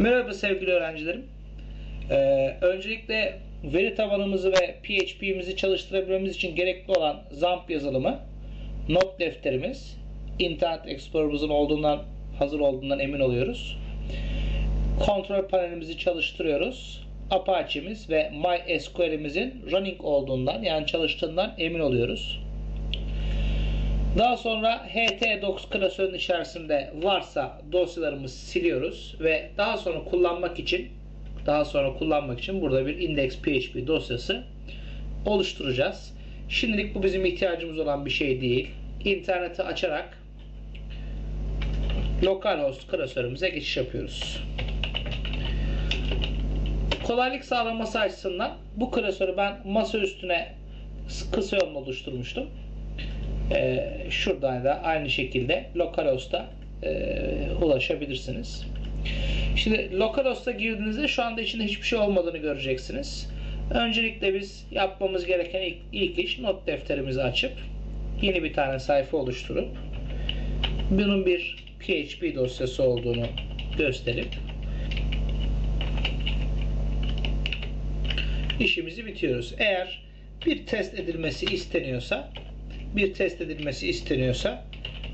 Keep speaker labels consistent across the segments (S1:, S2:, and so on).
S1: Merhaba sevgili öğrencilerim. Ee, öncelikle veri tabanımızı ve PHP'mizi çalıştırabilmemiz için gerekli olan ZAMP yazılımı, not defterimiz, Internet Explorer'ımızın olduğundan hazır olduğundan emin oluyoruz. Kontrol panelimizi çalıştırıyoruz. Apache'miz ve MySQL'imizin running olduğundan yani çalıştığından emin oluyoruz. Daha sonra htdocs klasörünün içerisinde varsa dosyalarımızı siliyoruz ve daha sonra kullanmak için daha sonra kullanmak için burada bir index.php dosyası oluşturacağız. Şimdilik bu bizim ihtiyacımız olan bir şey değil. İnterneti açarak localhost klasörümüze geçiş yapıyoruz. Kolaylık sağlaması açısından bu klasörü ben masa üstüne kısa yolunu oluşturmuştum. Ee, şuradan da aynı şekilde localhost'a e, ulaşabilirsiniz. Şimdi localhost'a girdiğinizde şu anda içinde hiçbir şey olmadığını göreceksiniz. Öncelikle biz yapmamız gereken ilk, ilk iş not defterimizi açıp yeni bir tane sayfa oluşturup bunun bir PHP dosyası olduğunu gösterip işimizi bitiyoruz. Eğer bir test edilmesi isteniyorsa bir test edilmesi isteniyorsa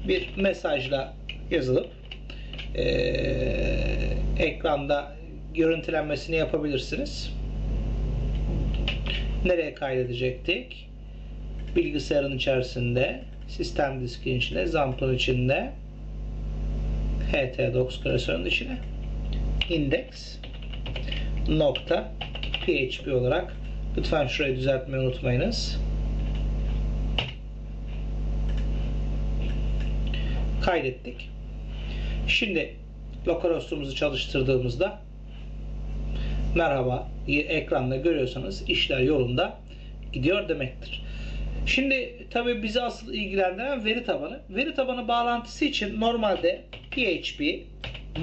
S1: bir mesajla yazılıp e, ekranda görüntülenmesini yapabilirsiniz. Nereye kaydedecektik? Bilgisayarın içerisinde, sistem diskin içinde, zampın içinde, htdocs klasörünün içine index nokta php olarak lütfen şurayı düzeltmeyi unutmayınız. Kaydettik. Şimdi localhost'umuzu çalıştırdığımızda merhaba ekranda görüyorsanız işler yolunda gidiyor demektir. Şimdi tabi bizi asıl ilgilendiren veri tabanı. Veri tabanı bağlantısı için normalde PHP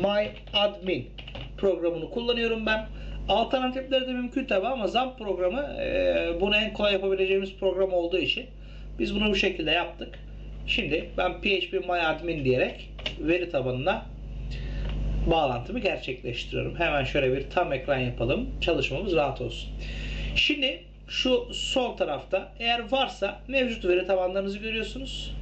S1: MyAdmin programını kullanıyorum ben. Alternatifleri de mümkün tabi ama ZAMP programı e, bunu en kolay yapabileceğimiz program olduğu için biz bunu bu şekilde yaptık. Şimdi ben PHP MyAdmin diyerek veri tabanına bağlantımı gerçekleştiriyorum. Hemen şöyle bir tam ekran yapalım. Çalışmamız rahat olsun. Şimdi şu sol tarafta eğer varsa mevcut veri tabanlarınızı görüyorsunuz.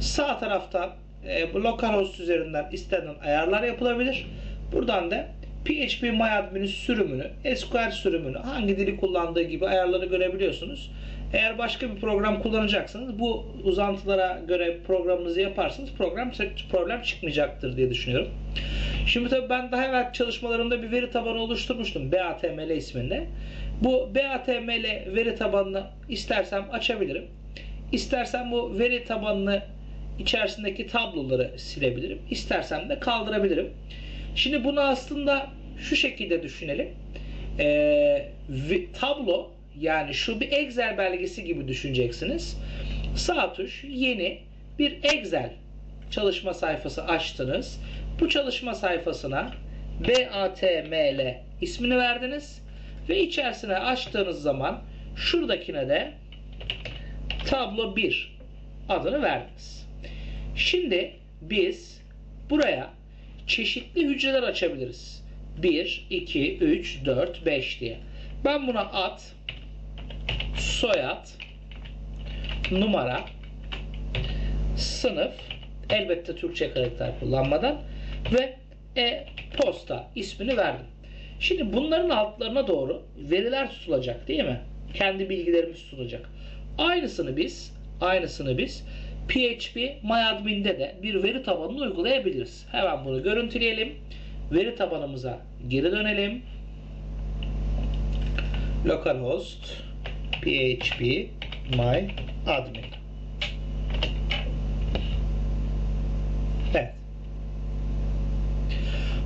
S1: Sağ taraftan e, localhost üzerinden istenen ayarlar yapılabilir. Buradan da PHP MyAdmin'in sürümünü, SQL sürümünü, hangi dili kullandığı gibi ayarları görebiliyorsunuz. Eğer başka bir program kullanacaksanız bu uzantılara göre programınızı yaparsanız program problem çıkmayacaktır diye düşünüyorum. Şimdi tabii ben daha evvel çalışmalarımda bir veri tabanı oluşturmuştum BATML isminde. Bu BATML veri tabanını istersem açabilirim. İstersem bu veri tabanını içerisindeki tabloları silebilirim. İstersem de kaldırabilirim. Şimdi bunu aslında şu şekilde düşünelim. Ee, tablo yani şu bir Excel belgesi gibi düşüneceksiniz. Sağ tuş yeni bir Excel çalışma sayfası açtınız. Bu çalışma sayfasına BATML ismini verdiniz ve içerisine açtığınız zaman şuradakine de tablo 1 adını verdiniz. Şimdi biz buraya çeşitli hücreler açabiliriz. 1, 2, 3, 4, 5 diye. Ben buna ad, soyad, numara, sınıf, elbette Türkçe karakter kullanmadan ve e-posta ismini verdim. Şimdi bunların altlarına doğru veriler tutulacak değil mi? Kendi bilgilerimiz tutulacak. Aynısını biz, aynısını biz PHP MyAdmin'de de bir veri tabanını uygulayabiliriz. Hemen bunu görüntüleyelim. Veri tabanımıza geri dönelim. Localhost php myadmin Evet.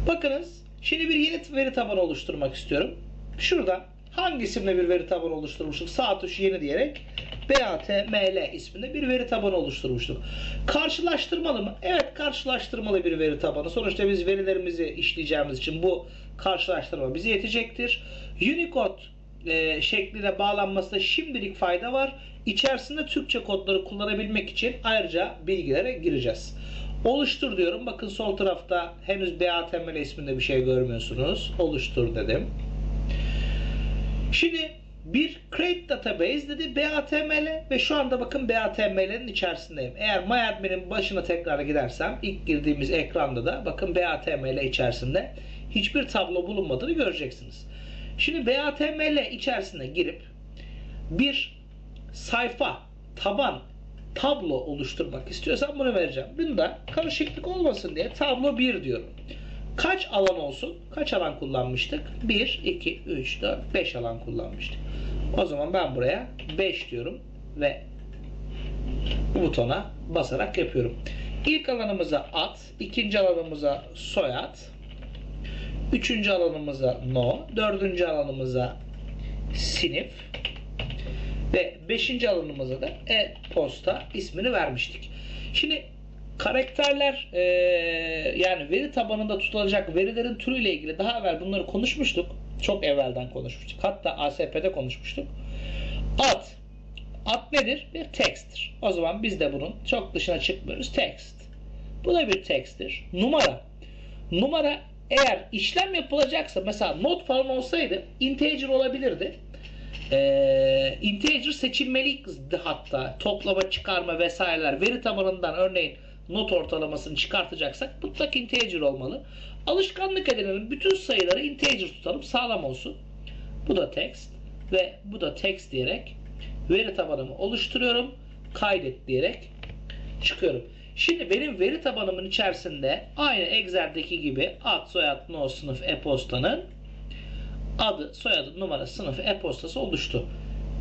S1: Bakınız şimdi bir yeni veri tabanı oluşturmak istiyorum. Şurada hangi isimle bir veri tabanı oluşturmuştuk? Sağ tuş yeni diyerek BATML isminde bir veri tabanı oluşturmuştuk. Karşılaştırmalı mı? Evet karşılaştırmalı bir veri tabanı. Sonuçta biz verilerimizi işleyeceğimiz için bu karşılaştırma bize yetecektir. Unicode e, şekline bağlanmasında şimdilik fayda var. İçerisinde Türkçe kodları kullanabilmek için ayrıca bilgilere gireceğiz. Oluştur diyorum. Bakın sol tarafta henüz BATML isminde bir şey görmüyorsunuz. Oluştur dedim. Şimdi bir create database dedi BATML ve şu anda bakın BATML'nin içerisindeyim. Eğer MyAdmin'in başına tekrar gidersem ilk girdiğimiz ekranda da bakın BATML içerisinde hiçbir tablo bulunmadığını göreceksiniz. Şimdi BATML içerisine girip bir sayfa, taban, tablo oluşturmak istiyorsam bunu vereceğim. Bunda karışıklık olmasın diye tablo 1 diyorum. Kaç alan olsun? Kaç alan kullanmıştık? 1, 2, 3, 4, 5 alan kullanmıştık. O zaman ben buraya 5 diyorum ve bu butona basarak yapıyorum. İlk alanımıza at, ikinci alanımıza soyad, üçüncü alanımıza no, dördüncü alanımıza sinif ve beşinci alanımıza da e-posta ismini vermiştik. Şimdi karakterler e, yani veri tabanında tutulacak verilerin türüyle ilgili daha evvel bunları konuşmuştuk. Çok evvelden konuşmuştuk. Hatta ASP'de konuşmuştuk. Ad. Ad nedir? Bir text'tir. O zaman biz de bunun çok dışına çıkmıyoruz. Text. Bu da bir text'tir. Numara. Numara eğer işlem yapılacaksa mesela not falan olsaydı integer olabilirdi. Ee, integer seçilmeliydi hatta toplama çıkarma vesaireler veri tabanından örneğin not ortalamasını çıkartacaksak mutlak integer olmalı. Alışkanlık edinelim. Bütün sayıları integer tutalım. Sağlam olsun. Bu da text ve bu da text diyerek veri tabanımı oluşturuyorum. Kaydet diyerek çıkıyorum. Şimdi benim veri tabanımın içerisinde aynı Excel'deki gibi ad, soyad, no, sınıf, e-postanın adı, soyadı, numara, sınıf, e-postası oluştu.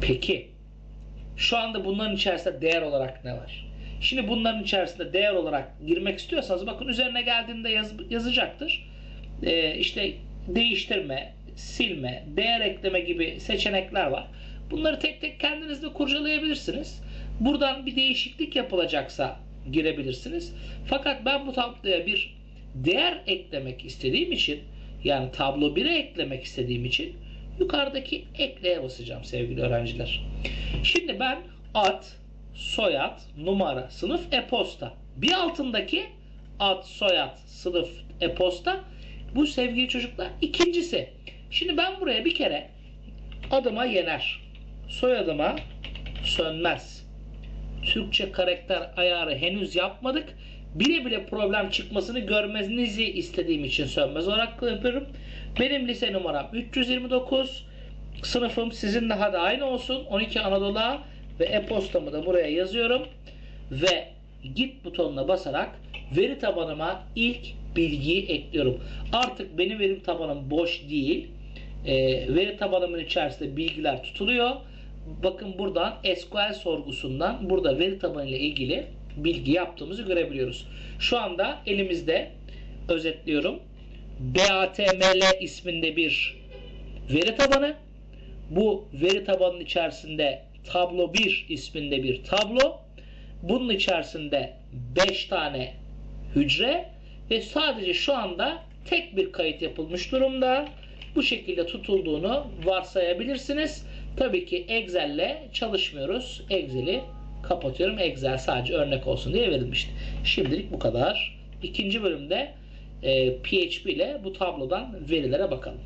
S1: Peki şu anda bunların içerisinde değer olarak ne var? Şimdi bunların içerisinde değer olarak girmek istiyorsanız bakın üzerine geldiğinde yaz, yazacaktır. Ee, işte değiştirme, silme, değer ekleme gibi seçenekler var. Bunları tek tek kendiniz de kurcalayabilirsiniz. Buradan bir değişiklik yapılacaksa girebilirsiniz. Fakat ben bu tabloya bir değer eklemek istediğim için yani tablo 1'e eklemek istediğim için yukarıdaki ekleye basacağım sevgili öğrenciler. Şimdi ben ad, soyad, numara, sınıf, e-posta. Bir altındaki ad, soyad, sınıf, e-posta bu sevgili çocuklar ikincisi. Şimdi ben buraya bir kere adıma yener, soyadıma sönmez. Türkçe karakter ayarı henüz yapmadık. Bile bile problem çıkmasını görmenizi istediğim için sönmez olarak yapıyorum. Benim lise numaram 329. Sınıfım sizinle hadi aynı olsun. 12 Anadolu Ağa ve e-postamı da buraya yazıyorum. Ve git butonuna basarak veri tabanıma ilk bilgiyi ekliyorum. Artık benim veri tabanım boş değil. E, veri tabanımın içerisinde bilgiler tutuluyor. Bakın buradan SQL sorgusundan burada veri tabanı ile ilgili bilgi yaptığımızı görebiliyoruz. Şu anda elimizde özetliyorum. BATML isminde bir veri tabanı. Bu veri tabanının içerisinde tablo 1 isminde bir tablo. Bunun içerisinde 5 tane hücre ve sadece şu anda tek bir kayıt yapılmış durumda. Bu şekilde tutulduğunu varsayabilirsiniz. Tabii ki Excel ile çalışmıyoruz. Excel'i kapatıyorum. Excel sadece örnek olsun diye verilmişti. Şimdilik bu kadar. İkinci bölümde e, PHP ile bu tablodan verilere bakalım.